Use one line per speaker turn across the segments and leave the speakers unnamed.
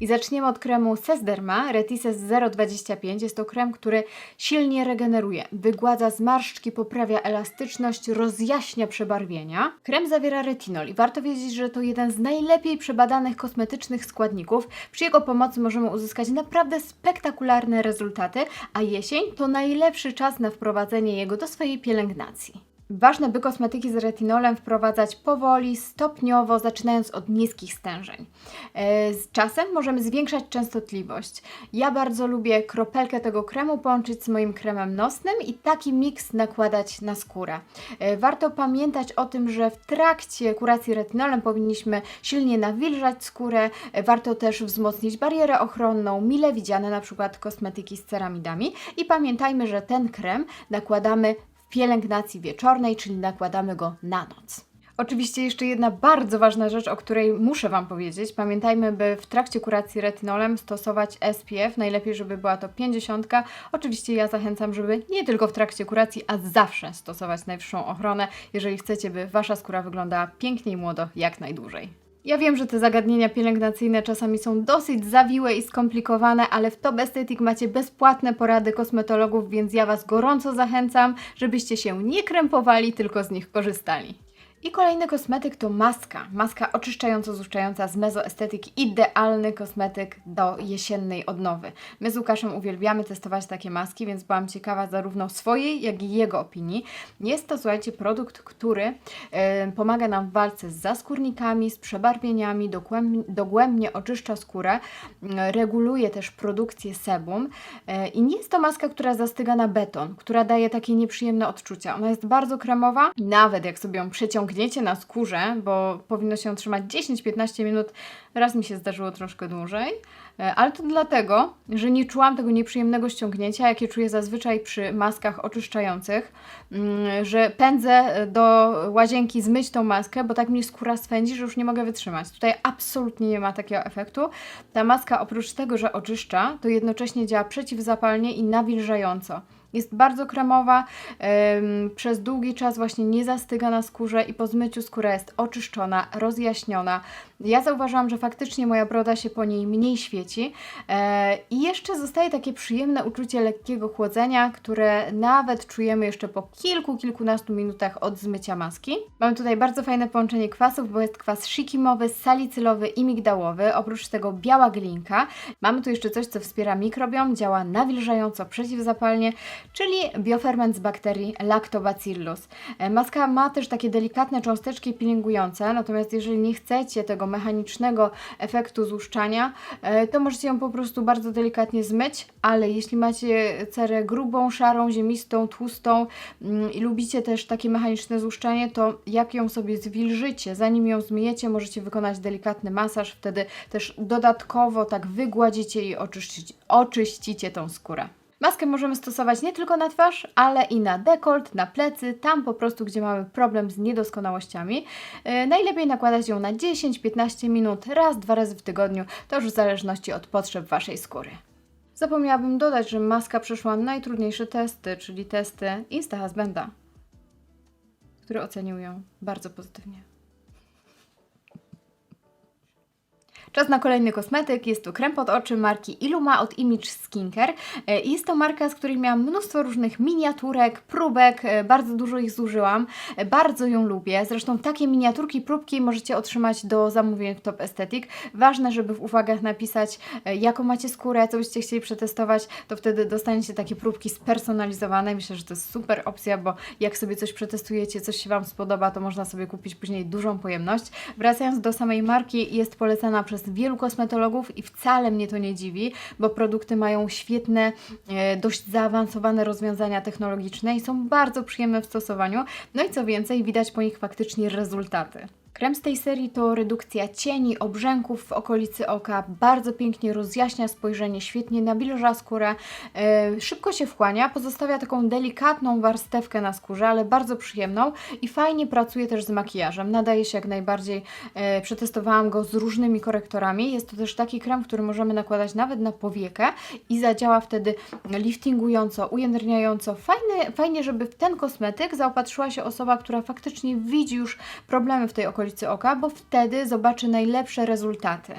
I zaczniemy od kremu Sesderma Retices 025. Jest to krem, który silnie regeneruje, wygładza zmarszczki, poprawia elastyczność, rozjaśnia przebarwienia. Krem zawiera retinol i warto wiedzieć, że to jeden z najlepiej przebadanych kosmetycznych składników. Przy jego pomocy możemy uzyskać naprawdę spektakularne rezultaty, a jesień to najlepszy czas na wprowadzenie jego do swojej pielęgnacji. Ważne, by kosmetyki z retinolem wprowadzać powoli, stopniowo, zaczynając od niskich stężeń. E, Z czasem możemy zwiększać częstotliwość. Ja bardzo lubię kropelkę tego kremu połączyć z moim kremem nosnym i taki miks nakładać na skórę. E, Warto pamiętać o tym, że w trakcie kuracji retinolem powinniśmy silnie nawilżać skórę. E, Warto też wzmocnić barierę ochronną, mile widziane na przykład kosmetyki z ceramidami. I pamiętajmy, że ten krem nakładamy pielęgnacji wieczornej, czyli nakładamy go na noc. Oczywiście jeszcze jedna bardzo ważna rzecz, o której muszę Wam powiedzieć. Pamiętajmy, by w trakcie kuracji retinolem stosować SPF. Najlepiej, żeby była to 50. Oczywiście ja zachęcam, żeby nie tylko w trakcie kuracji, a zawsze stosować najwyższą ochronę, jeżeli chcecie, by Wasza skóra wyglądała pięknie i młodo jak najdłużej. Ja wiem, że te zagadnienia pielęgnacyjne czasami są dosyć zawiłe i skomplikowane, ale w Top Aesthetic macie bezpłatne porady kosmetologów, więc ja Was gorąco zachęcam, żebyście się nie krępowali, tylko z nich korzystali. I kolejny kosmetyk to maska. Maska oczyszczająco-zuszczająca z Mezo Aesthetic. Idealny kosmetyk do jesiennej odnowy. My z Łukaszem uwielbiamy testować takie maski, więc byłam ciekawa zarówno swojej, jak i jego opinii. Jest to, słuchajcie, produkt, który e, pomaga nam w walce z zaskórnikami, z przebarwieniami, dogłębnie, dogłębnie oczyszcza skórę, m, reguluje też produkcję sebum e, i nie jest to maska, która zastyga na beton, która daje takie nieprzyjemne odczucia. Ona jest bardzo kremowa, nawet jak sobie ją przeciągniecie na skórze, bo powinno się trzymać 10-15 minut, raz mi się zdarzyło troszkę dłużej, e, ale to dlatego, że nie czułam tego nieprzyjemnego ściągnięcia, jakie czuję zazwyczaj przy maskach oczyszczających, mm, że pędzę do łazienki zmyć tą maskę, bo tak mnie skóra swędzi, że już nie mogę wytrzymać. Tutaj absolutnie nie ma takiego efektu. Ta maska oprócz tego, że oczyszcza, to jednocześnie działa przeciwzapalnie i nawilżająco. Jest bardzo kremowa, em, przez długi czas właśnie nie zastyga na skórze i po zmyciu skóra jest oczyszczona, rozjaśniona. Ja zauważyłam, że faktycznie moja broda się po niej mniej świeci e, i jeszcze zostaje takie przyjemne uczucie lekkiego chłodzenia, które nawet czujemy jeszcze po kilku, kilkunastu minutach od zmycia maski. Mamy tutaj bardzo fajne połączenie kwasów, bo jest kwas szikimowy, salicylowy i migdałowy, oprócz tego biała glinka. Mamy tu jeszcze coś, co wspiera mikrobiom, działa nawilżająco, przeciwzapalnie, czyli bioferment z bakterii Lactobacillus. E, Maska ma też takie delikatne cząsteczki peelingujące, natomiast jeżeli nie chcecie tego mechanicznego efektu złuszczania, e, to możecie ją po prostu bardzo delikatnie zmyć, ale jeśli macie cerę grubą, szarą, ziemistą, tłustą mm, i lubicie też takie mechaniczne złuszczanie, to jak ją sobie zwilżycie, zanim ją zmyjecie, możecie wykonać delikatny masaż, wtedy też dodatkowo tak wygładzicie i oczyścić, oczyścicie tą skórę. Maskę możemy stosować nie tylko na twarz, ale i na dekolt, na plecy, tam po prostu, gdzie mamy problem z niedoskonałościami. Yy, najlepiej nakładać ją na 10-15 minut, raz, dwa razy w tygodniu, to już w zależności od potrzeb Waszej skóry. Zapomniałabym dodać, że maska przeszła najtrudniejsze testy, czyli testy Insta Husbanda, który ocenił ją bardzo pozytywnie. Czas na kolejny kosmetyk. Jest to krem pod oczy marki Illuma od Image Skincare. E, Jest to marka, z której miałam mnóstwo różnych miniaturek, próbek, e, bardzo dużo ich zużyłam. E, Bardzo ją lubię. Zresztą takie miniaturki, próbki możecie otrzymać do zamówień w Top Aesthetic. Ważne, żeby w uwagach napisać, jaką macie skórę, co byście chcieli przetestować, to wtedy dostaniecie takie próbki spersonalizowane. Myślę, że to jest super opcja, bo jak sobie coś przetestujecie, coś się Wam spodoba, to można sobie kupić później dużą pojemność. Wracając do samej marki, jest polecana przez wielu kosmetologów i wcale mnie to nie dziwi, bo produkty mają świetne, e, dość zaawansowane rozwiązania technologiczne i są bardzo przyjemne w stosowaniu. No i co więcej, widać po nich faktycznie rezultaty. Krem z tej serii to redukcja cieni, obrzęków w okolicy oka, bardzo pięknie rozjaśnia spojrzenie, świetnie nawilża skórę, e, szybko się wchłania, pozostawia taką delikatną warstewkę na skórze, ale bardzo przyjemną i fajnie pracuje też z makijażem. Nadaje się jak najbardziej, e, przetestowałam go z różnymi korektorami. Jest to też taki krem, który możemy nakładać nawet na powiekę i zadziała wtedy liftingująco, ujędrniająco. Fajne, fajnie, żeby w ten kosmetyk zaopatrzyła się osoba, która faktycznie widzi już problemy w tej okolicy oka, bo wtedy zobaczy najlepsze rezultaty.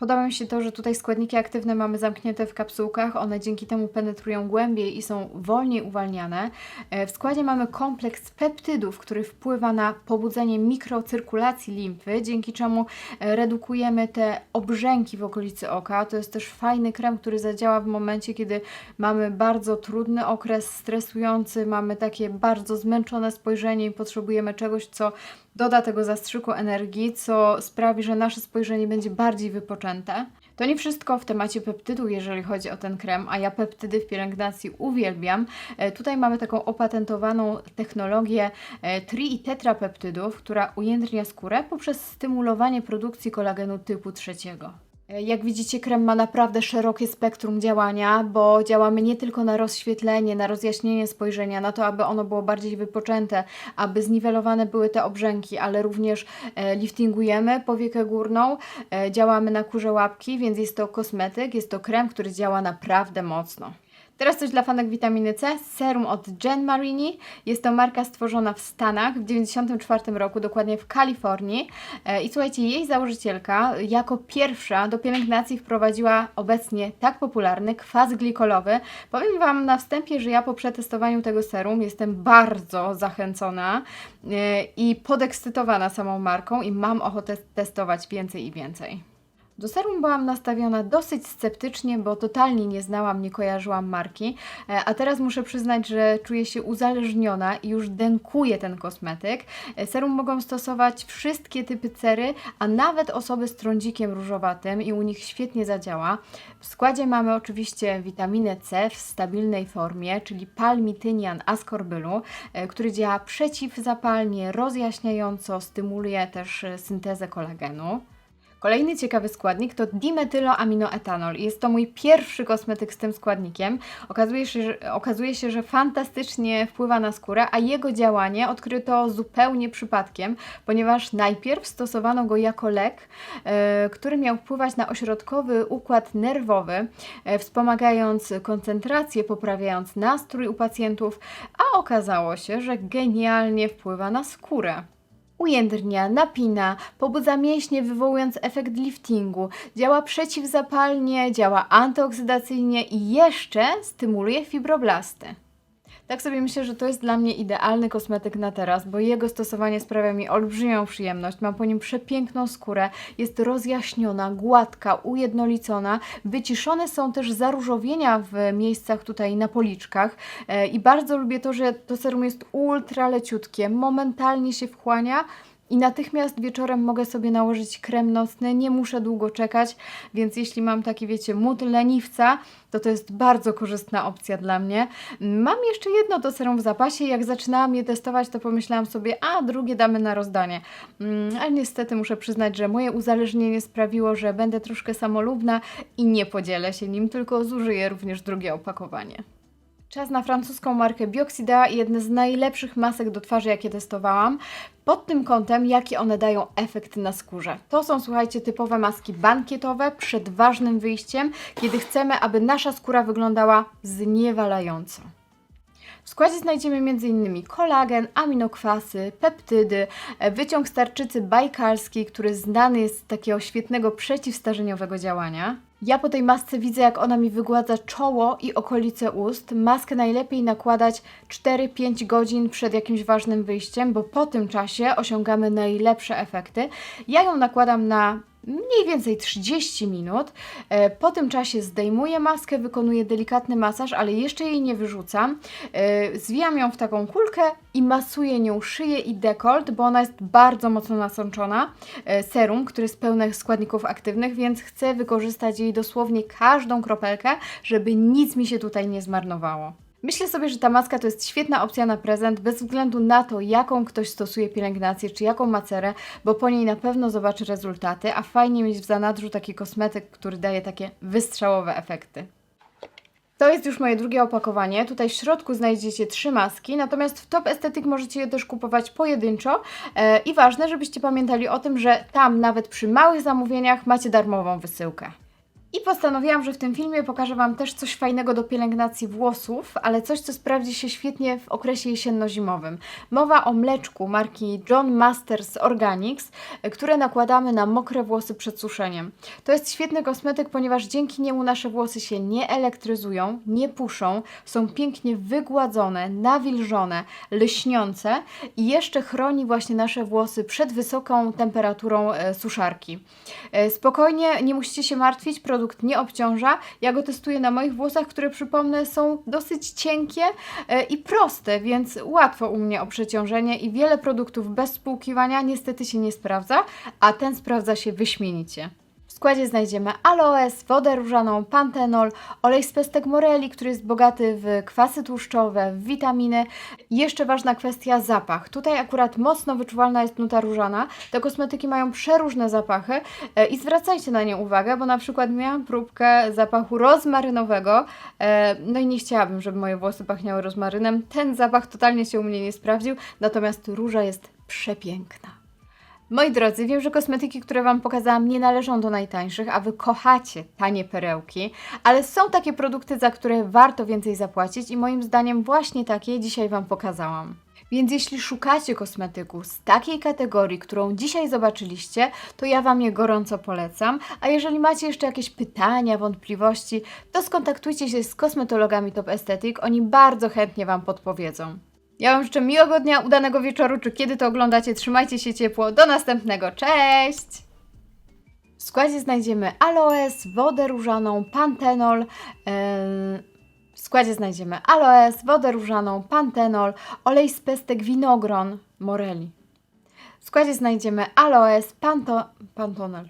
Podoba mi się to, że tutaj składniki aktywne mamy zamknięte w kapsułkach, one dzięki temu penetrują głębiej i są wolniej uwalniane. E, W składzie mamy kompleks peptydów, który wpływa na pobudzenie mikrocyrkulacji limfy, dzięki czemu e, redukujemy te obrzęki w okolicy oka. To jest też fajny krem, który zadziała w momencie, kiedy mamy bardzo trudny okres, stresujący, mamy takie bardzo zmęczone spojrzenie i potrzebujemy czegoś, co doda tego zastrzyku energii, co sprawi, że nasze spojrzenie będzie bardziej wypoczęte. To nie wszystko w temacie peptydu, jeżeli chodzi o ten krem, a ja peptydy w pielęgnacji uwielbiam. E, Tutaj mamy taką opatentowaną technologię e, tri i tetrapeptydów, która ujędrnia skórę poprzez stymulowanie produkcji kolagenu typu trzeciego. E, Jak widzicie, krem ma naprawdę szerokie spektrum działania, bo działamy nie tylko na rozświetlenie, na rozjaśnienie spojrzenia, na to, aby ono było bardziej wypoczęte, aby zniwelowane były te obrzęki, ale również e, liftingujemy powiekę górną, e, działamy na kurze łapki, więc jest to kosmetyk, jest to krem, który działa naprawdę mocno. Teraz coś dla fanek witaminy C. Serum od Jen Marini. Jest to marka stworzona w Stanach w 1994 roku, dokładnie w Kalifornii. E, I słuchajcie, jej założycielka jako pierwsza do pielęgnacji wprowadziła obecnie tak popularny kwas glikolowy. Powiem Wam na wstępie, że ja po przetestowaniu tego serum jestem bardzo zachęcona e, i podekscytowana samą marką i mam ochotę testować więcej i więcej. Do serum byłam nastawiona dosyć sceptycznie, bo totalnie nie znałam, nie kojarzyłam marki, e, a teraz muszę przyznać, że czuję się uzależniona i już dękuję ten kosmetyk. E, Serum mogą stosować wszystkie typy cery, a nawet osoby z trądzikiem różowatym i u nich świetnie zadziała. W składzie mamy oczywiście witaminę C w stabilnej formie, czyli palmitynian ascorbylu, e, który działa przeciwzapalnie, rozjaśniająco, stymuluje też syntezę kolagenu. Kolejny ciekawy składnik to dimetyloaminoetanol. Jest to mój pierwszy kosmetyk z tym składnikiem. Okazuje się, że, okazuje się, że fantastycznie wpływa na skórę, a jego działanie odkryto zupełnie przypadkiem, ponieważ najpierw stosowano go jako lek, e, który miał wpływać na ośrodkowy układ nerwowy, e, wspomagając koncentrację, poprawiając nastrój u pacjentów, a okazało się, że genialnie wpływa na skórę. Ujędrnia, napina, pobudza mięśnie, wywołując efekt liftingu, działa przeciwzapalnie, działa antyoksydacyjnie i jeszcze stymuluje fibroblasty. Tak sobie myślę, że to jest dla mnie idealny kosmetyk na teraz, bo jego stosowanie sprawia mi olbrzymią przyjemność. Mam po nim przepiękną skórę, jest rozjaśniona, gładka, ujednolicona. Wyciszone są też zaróżowienia w miejscach tutaj na policzkach e, i bardzo lubię to, że to serum jest ultra leciutkie, momentalnie się wchłania. I natychmiast wieczorem mogę sobie nałożyć krem nocny, nie muszę długo czekać, więc jeśli mam taki, wiecie, mód leniwca, to to jest bardzo korzystna opcja dla mnie. Mam jeszcze jedno to serum w zapasie, jak zaczynałam je testować, to pomyślałam sobie, a drugie damy na rozdanie. Mm, Ale niestety muszę przyznać, że moje uzależnienie sprawiło, że będę troszkę samolubna i nie podzielę się nim, tylko zużyję również drugie opakowanie. Czas na francuską markę Bioxida i jedne z najlepszych masek do twarzy, jakie testowałam. Pod tym kątem, jakie one dają efekt na skórze. To są, słuchajcie, typowe maski bankietowe przed ważnym wyjściem, kiedy chcemy, aby nasza skóra wyglądała zniewalająco. W składzie znajdziemy m.in. kolagen, aminokwasy, peptydy, wyciąg z tarczycy bajkalskiej, który znany jest z takiego świetnego przeciwstarzeniowego działania. Ja po tej masce widzę, jak ona mi wygładza czoło i okolice ust. Maskę najlepiej nakładać 4-5 godzin przed jakimś ważnym wyjściem, bo po tym czasie osiągamy najlepsze efekty. Ja ją nakładam na mniej więcej 30 minut. E, Po tym czasie zdejmuję maskę, wykonuję delikatny masaż, ale jeszcze jej nie wyrzucam. E, Zwijam ją w taką kulkę i masuję nią szyję i dekolt, bo ona jest bardzo mocno nasączona e, serum, który jest pełny składników aktywnych, więc chcę wykorzystać jej dosłownie każdą kropelkę, żeby nic mi się tutaj nie zmarnowało. Myślę sobie, że ta maska to jest świetna opcja na prezent, bez względu na to, jaką ktoś stosuje pielęgnację, czy jaką macerę, bo po niej na pewno zobaczy rezultaty, a fajnie mieć w zanadrzu taki kosmetyk, który daje takie wystrzałowe efekty. To jest już moje drugie opakowanie. Tutaj w środku znajdziecie trzy maski, natomiast w Top Aesthetic możecie je też kupować pojedynczo. E, I ważne, żebyście pamiętali o tym, że tam nawet przy małych zamówieniach macie darmową wysyłkę. I postanowiłam, że w tym filmie pokażę Wam też coś fajnego do pielęgnacji włosów, ale coś, co sprawdzi się świetnie w okresie jesienno-zimowym. Mowa o mleczku marki John Masters Organics, które nakładamy na mokre włosy przed suszeniem. To jest świetny kosmetyk, ponieważ dzięki niemu nasze włosy się nie elektryzują, nie puszą, są pięknie wygładzone, nawilżone, lśniące i jeszcze chroni właśnie nasze włosy przed wysoką temperaturą e, suszarki. E, Spokojnie, nie musicie się martwić, produkt nie obciąża. Ja go testuję na moich włosach, które przypomnę są dosyć cienkie e, i proste, więc łatwo u mnie o przeciążenie i wiele produktów bez spłukiwania niestety się nie sprawdza, a ten sprawdza się wyśmienicie. Składzie znajdziemy aloes, wodę różaną, pantenol, olej z pestek moreli, który jest bogaty w kwasy tłuszczowe, w witaminy. Jeszcze ważna kwestia zapach. Tutaj akurat mocno wyczuwalna jest nuta różana. Te kosmetyki mają przeróżne zapachy e, i zwracajcie na nie uwagę, bo na przykład miałam próbkę zapachu rozmarynowego, e, no i nie chciałabym, żeby moje włosy pachniały rozmarynem. Ten zapach totalnie się u mnie nie sprawdził, natomiast róża jest przepiękna. Moi drodzy, wiem, że kosmetyki, które Wam pokazałam, nie należą do najtańszych, a Wy kochacie tanie perełki, ale są takie produkty, za które warto więcej zapłacić i moim zdaniem właśnie takie dzisiaj Wam pokazałam. Więc jeśli szukacie kosmetyku z takiej kategorii, którą dzisiaj zobaczyliście, to ja Wam je gorąco polecam. A jeżeli macie jeszcze jakieś pytania, wątpliwości, to skontaktujcie się z kosmetologami Top Aesthetic, oni bardzo chętnie Wam podpowiedzą. Ja Wam życzę miłego dnia, udanego wieczoru, czy kiedy to oglądacie. Trzymajcie się ciepło. Do następnego. Cześć! W składzie znajdziemy aloes, wodę różaną, pantenol. W składzie znajdziemy aloes, wodę różaną, pantenol, olej z pestek winogron, moreli. W składzie znajdziemy aloes, panto, pantonol.